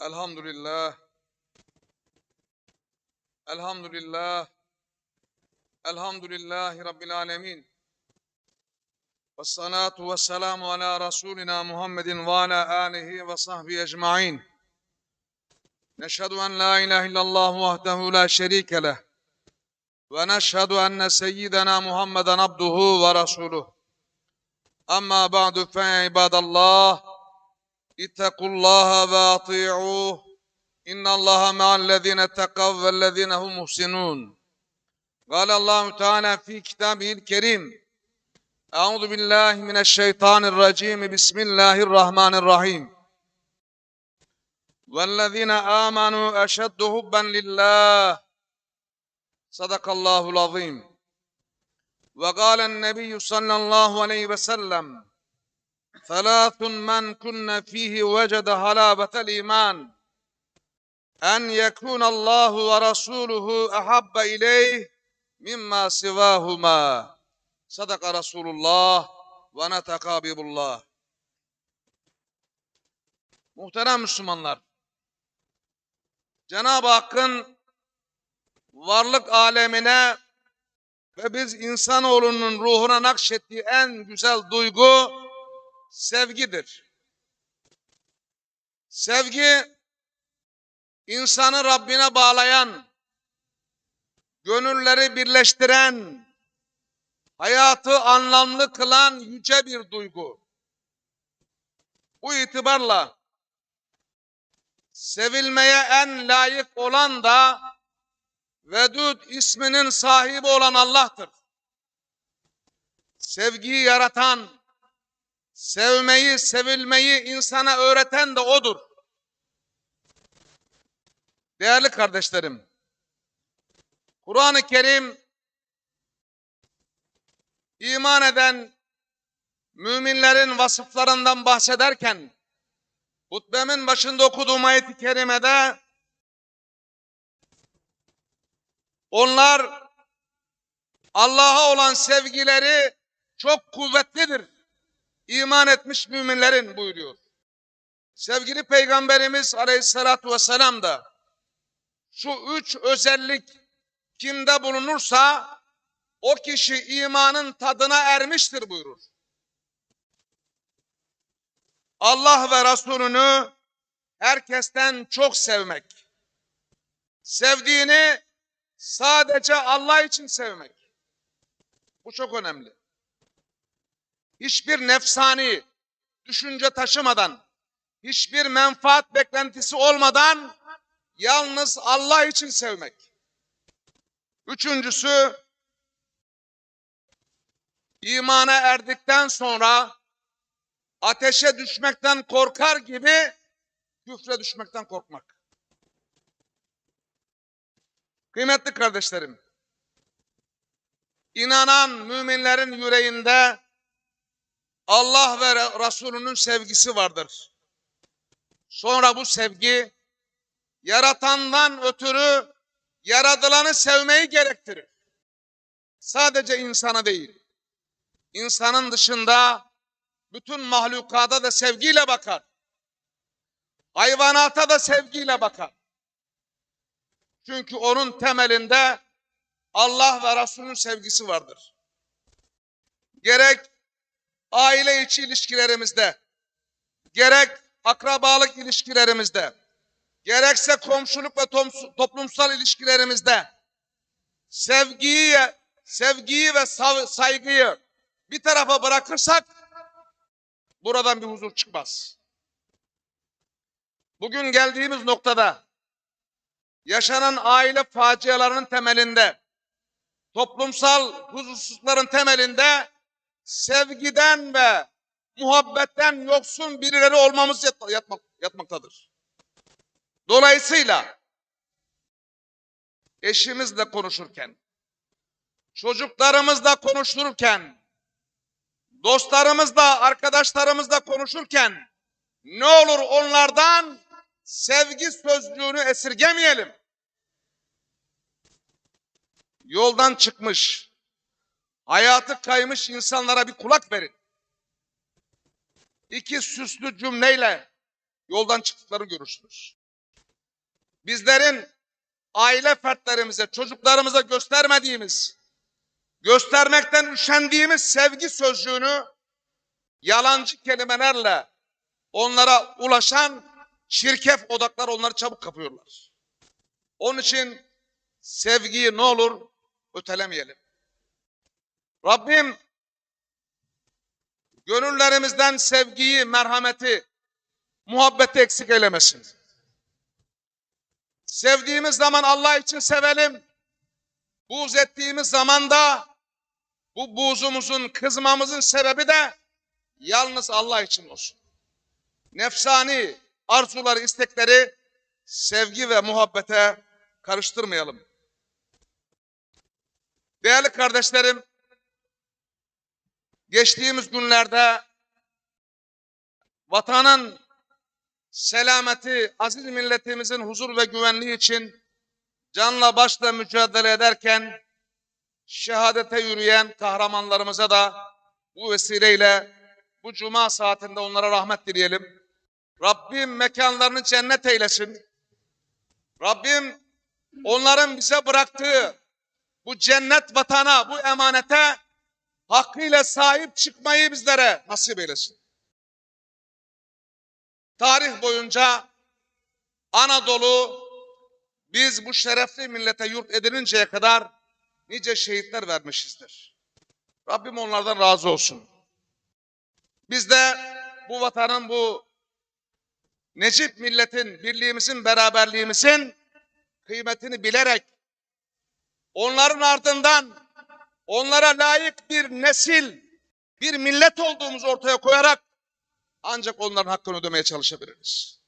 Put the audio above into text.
Elhamdülillah. Elhamdülillah. Elhamdülillahi Rabbil alemin. Ve salatu ve selamu ala Resulina Muhammedin ve ala alihi ve sahbihi ecma'in. Neşhedü en la ilahe illallah vahdehu la şerike leh. Ve neşhedü enne seyyidena Muhammeden abduhu ve rasuluh. Amma ba'du fe ibadallah. اتقوا الله واطيعوه إن الله مع الذين اتقوا والذين هم محسنون قال الله تعالى في كتابه الكريم أعوذ بالله من الشيطان الرجيم بسم الله الرحمن الرحيم والذين آمنوا أشد حبا لله صدق الله العظيم وقال النبي صلى الله عليه وسلم ثلاث من كن فيه وجد حلاوة الإيمان أن يكون الله ورسوله أحب إليه مما سواهما صدق رسول الله ونطق حبيب الله Muhterem Müslümanlar, Cenab-ı Hakk'ın varlık alemine ve biz insanoğlunun ruhuna nakşettiği en güzel duygu sevgidir. Sevgi insanı Rabbine bağlayan, gönülleri birleştiren, hayatı anlamlı kılan yüce bir duygu. Bu itibarla sevilmeye en layık olan da Vedud isminin sahibi olan Allah'tır. Sevgiyi yaratan, sevmeyi, sevilmeyi insana öğreten de O'dur. Değerli kardeşlerim, Kur'an-ı Kerim iman eden müminlerin vasıflarından bahsederken hutbemin başında okuduğum ayet-i kerimede onlar Allah'a olan sevgileri çok kuvvetlidir. İman etmiş müminlerin buyuruyor. Sevgili Peygamberimiz Aleyhisselatü Vesselam da şu üç özellik kimde bulunursa o kişi imanın tadına ermiştir buyurur. Allah ve Resulünü herkesten çok sevmek. Sevdiğini sadece Allah için sevmek. Bu çok önemli. Hiçbir nefsani düşünce taşımadan, hiçbir menfaat beklentisi olmadan yalnız Allah için sevmek. Üçüncüsü, imana erdikten sonra ateşe düşmekten korkar gibi küfre düşmekten korkmak. Kıymetli kardeşlerim, inanan müminlerin yüreğinde Allah ve Resulünün sevgisi vardır. Sonra bu sevgi yaratandan ötürü yaradılanı sevmeyi gerektirir. Sadece insana değil, insanın dışında bütün mahlukata da sevgiyle bakar. Hayvanata da sevgiyle bakar. Çünkü onun temelinde Allah ve Resulünün sevgisi vardır. Gerek aile içi ilişkilerimizde, gerek akrabalık ilişkilerimizde, gerekse komşuluk ve toplumsal ilişkilerimizde sevgiyi, sevgiyi ve saygıyı bir tarafa bırakırsak buradan bir huzur çıkmaz. Bugün geldiğimiz noktada yaşanan aile facialarının temelinde, toplumsal huzursuzlukların temelinde sevgiden ve muhabbetten yoksun birileri olmamız yatmak, yatmaktadır. Dolayısıyla eşimizle konuşurken, çocuklarımızla konuşurken, dostlarımızla, arkadaşlarımızla konuşurken ne olur onlardan sevgi sözcüğünü esirgemeyelim. Yoldan çıkmış, hayatı kaymış insanlara bir kulak verin. İki süslü cümleyle yoldan çıktıkları görürsünüz. bizlerin aile fertlerimize, çocuklarımıza göstermediğimiz, göstermekten üşendiğimiz sevgi sözcüğünü yalancı kelimelerle onlara ulaşan çirkef odaklar onları çabuk kapıyorlar. Onun için sevgiyi ne olur ötelemeyelim. Rabbim gönüllerimizden sevgiyi, merhameti, muhabbeti eksik eylemesin. Sevdiğimiz zaman Allah için sevelim. Buğz ettiğimiz zaman da bu buğzumuzun, kızmamızın sebebi de yalnız Allah için olsun. Nefsani arzuları, istekleri sevgi ve muhabbete karıştırmayalım. Değerli kardeşlerim, geçtiğimiz günlerde vatanın selameti, aziz milletimizin huzur ve güvenliği için canla başla mücadele ederken şehadete yürüyen kahramanlarımıza da bu vesileyle bu cuma saatinde onlara rahmet dileyelim. Rabbim mekanlarını cennet eylesin. Rabbim onların bize bıraktığı bu cennet vatana, bu emanete hakkıyla sahip çıkmayı bizlere nasip eylesin. Tarih boyunca Anadolu biz bu şerefli millete yurt edininceye kadar nice şehitler vermişizdir. Rabbim onlardan razı olsun. Biz de bu vatanın bu Necip milletin, birliğimizin, beraberliğimizin kıymetini bilerek onların ardından onlara layık bir nesil, bir millet olduğumuzu ortaya koyarak ancak onların hakkını ödemeye çalışabiliriz.